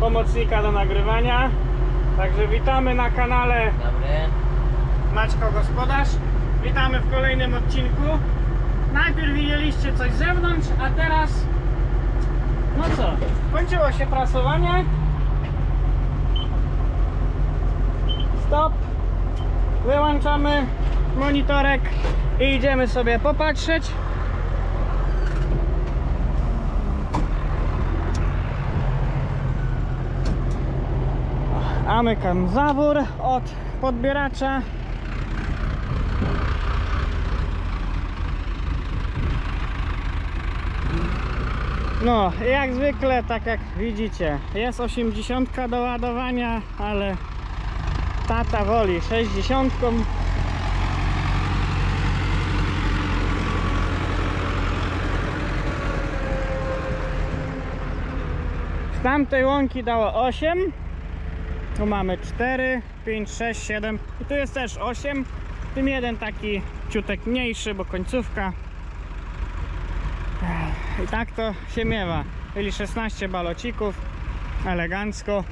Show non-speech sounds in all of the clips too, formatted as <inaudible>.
pomocnika do nagrywania. Także witamy na kanale Dobry. Maćko Gospodarz. Witamy w kolejnym odcinku. Najpierw widzieliście coś z zewnątrz, a teraz no co? Kończyło się prasowanie. Stop. Wyłączamy monitorek i idziemy sobie popatrzeć. Amykam zawór od podbieracza. No, jak zwykle, tak jak widzicie, jest 80 do ładowania, ale tata woli 60. Z tamtej łąki dało 8. Tu mamy 4, 5, 6, 7 i tu jest też 8. W tym jeden taki ciutek mniejszy, bo końcówka. I tak to się miewa. Byli 16 balocików, elegancko.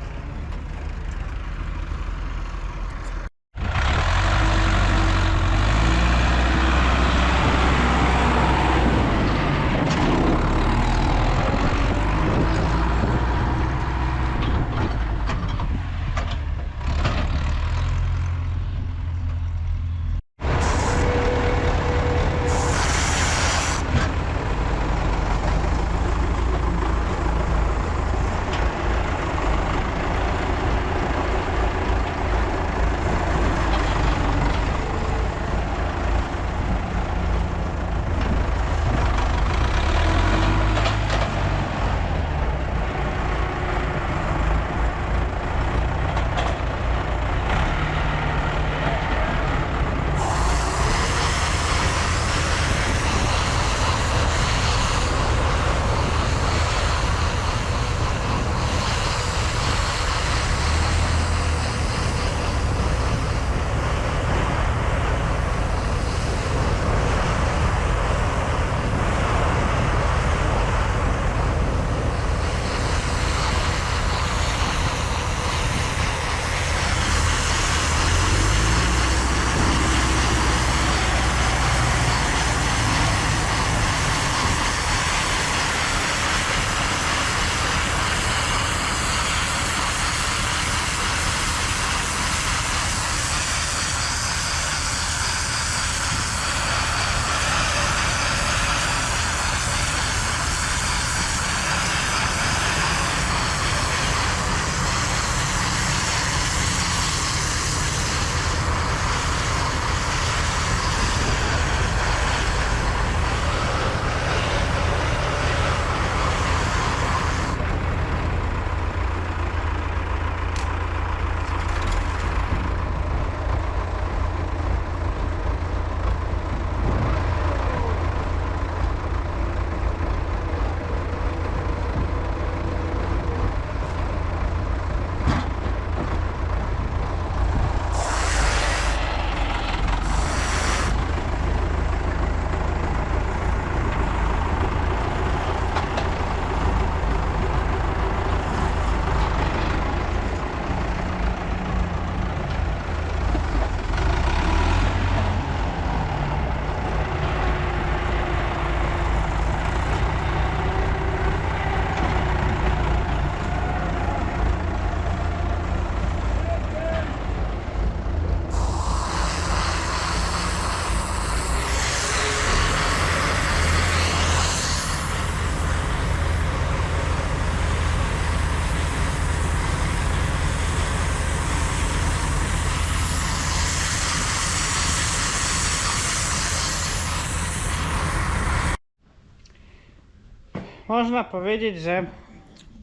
Można powiedzieć, że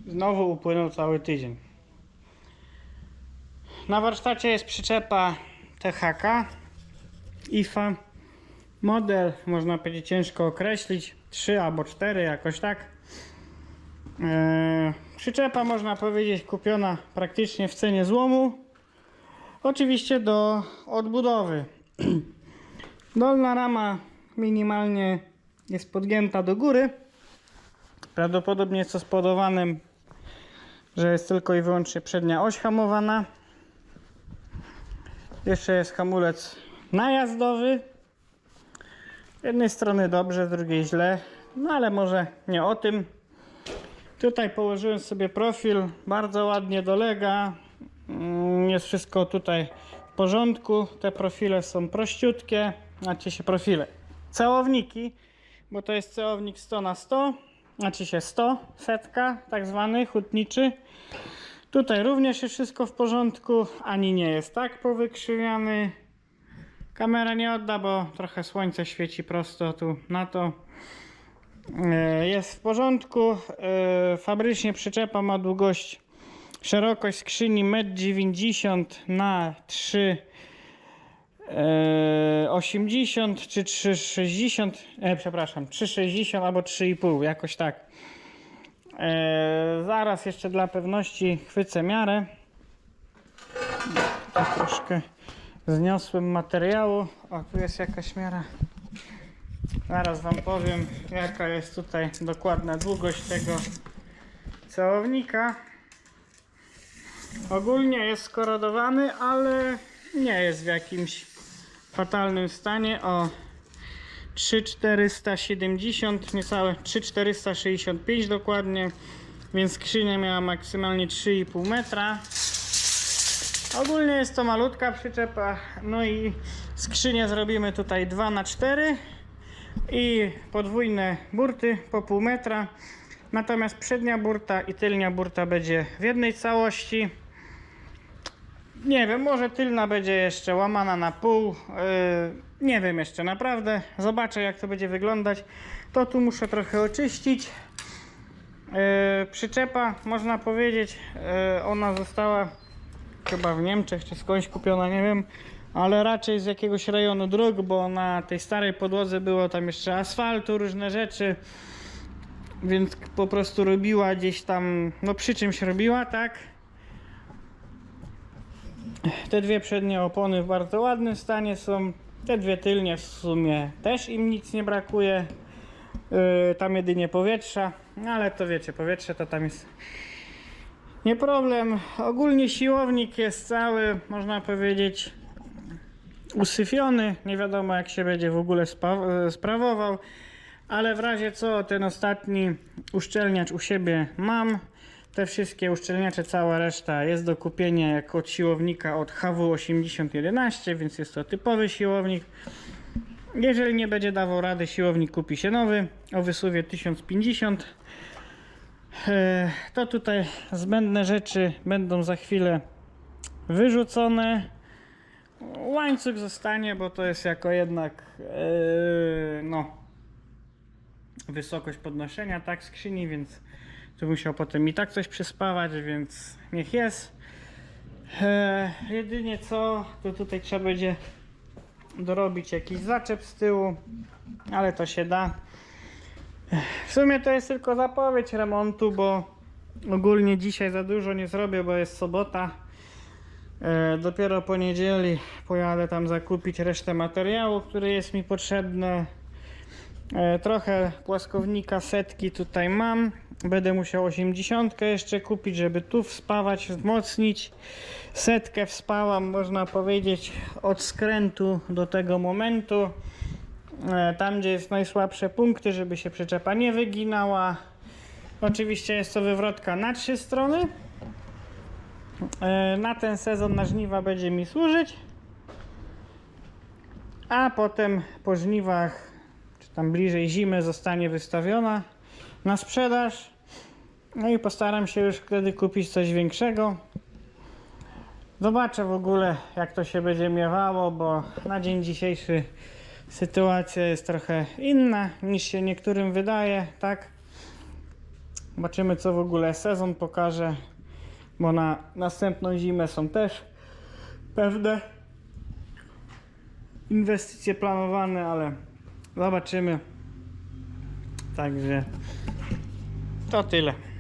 znowu upłynął cały tydzień. Na warsztacie jest przyczepa THK IFA. Model można powiedzieć ciężko określić. 3 albo 4 jakoś tak. Eee, przyczepa można powiedzieć kupiona praktycznie w cenie złomu. Oczywiście do odbudowy. <clears throat> Dolna rama minimalnie jest podgięta do góry. Prawdopodobnie jest to spowodowanym że jest tylko i wyłącznie przednia oś hamowana. Jeszcze jest hamulec najazdowy. Z jednej strony dobrze, z drugiej źle, no ale może nie o tym. Tutaj położyłem sobie profil, bardzo ładnie dolega. Mm, Jest wszystko tutaj w porządku. Te profile są prościutkie, znaczy się profile. Cełowniki, bo to jest cełownik 100 na 100, znaczy się 100, setka, tak zwany hutniczy. Tutaj również jest wszystko w porządku, ani nie jest tak powykrzywiany. Kamera nie odda, bo trochę słońce świeci prosto tu na to. E, Jest w porządku. E, Fabrycznie przyczepa ma długość, szerokość skrzyni 1,90 m na 3 e, 80 czy 3,60 e, przepraszam 3,60 albo 3,5 jakoś tak. E, zaraz jeszcze dla pewności chwycę miarę. Tak troszkę zniosłem materiału. O tu jest jakaś miara. Zaraz Wam powiem, jaka jest tutaj dokładna długość tego całownika. Ogólnie jest skorodowany, ale nie jest w jakimś fatalnym stanie. O 3470, niecałe 3465 dokładnie, więc skrzynia miała maksymalnie 3,5 metra. Ogólnie jest to malutka przyczepa, no i skrzynię zrobimy tutaj 2 na 4 i podwójne burty po pół metra. Natomiast przednia burta i tylnia burta będzie w jednej całości. Nie wiem, może tylna będzie jeszcze łamana na pół. Yy, nie wiem jeszcze naprawdę. Zobaczę jak to będzie wyglądać. To tu muszę trochę oczyścić. Yy, przyczepa, można powiedzieć, yy, ona została chyba w Niemczech czy skądś kupiona, nie wiem, ale raczej z jakiegoś rejonu dróg, bo na tej starej podłodze było tam jeszcze asfaltu, różne rzeczy, więc po prostu robiła gdzieś tam, no przy czymś robiła, tak? Te dwie przednie opony w bardzo ładnym stanie są, te dwie tylnie w sumie też im nic nie brakuje, yy, tam jedynie powietrza, no ale to wiecie, powietrze to tam jest nie problem. Ogólnie siłownik jest cały, można powiedzieć, usyfiony. Nie wiadomo jak się będzie w ogóle e, sprawował. Ale w razie co ten ostatni uszczelniacz u siebie mam. Te wszystkie uszczelniacze, cała reszta jest do kupienia jako od siłownika od HW8011, więc jest to typowy siłownik. Jeżeli nie będzie dawał rady, siłownik kupi się nowy o wysuwie 1050. E, To tutaj zbędne rzeczy będą za chwilę wyrzucone. Łańcuch zostanie, bo to jest jako jednak e, no wysokość podnoszenia tak skrzyni, więc tu musiał potem i tak coś przyspawać, więc niech jest. E, jedynie co, to tutaj trzeba będzie dorobić jakiś zaczep z tyłu, ale to się da. W sumie to jest tylko zapowiedź remontu, bo ogólnie dzisiaj za dużo nie zrobię, bo jest sobota. E, dopiero po niedzieli pojadę tam zakupić resztę materiału, który jest mi potrzebny. E, trochę płaskownika setki tutaj mam. Będę musiał 80 jeszcze kupić, żeby tu wspawać, wzmocnić. Setkę wspałam, można powiedzieć, od skrętu do tego momentu. E, Tam, gdzie jest najsłabsze punkty, żeby się przyczepa nie wyginała. Oczywiście jest to wywrotka na trzy strony. E, Na ten sezon na żniwa będzie mi służyć. A potem po żniwach, czy tam bliżej zimy, zostanie wystawiona na sprzedaż. No i postaram się już wtedy kupić coś większego. Zobaczę w ogóle, jak to się będzie miewało, bo na dzień dzisiejszy sytuacja jest trochę inna niż się niektórym wydaje, tak? Zobaczymy, co w ogóle sezon pokaże, bo na następną zimę są też pewne inwestycje planowane, ale zobaczymy. Także to tyle.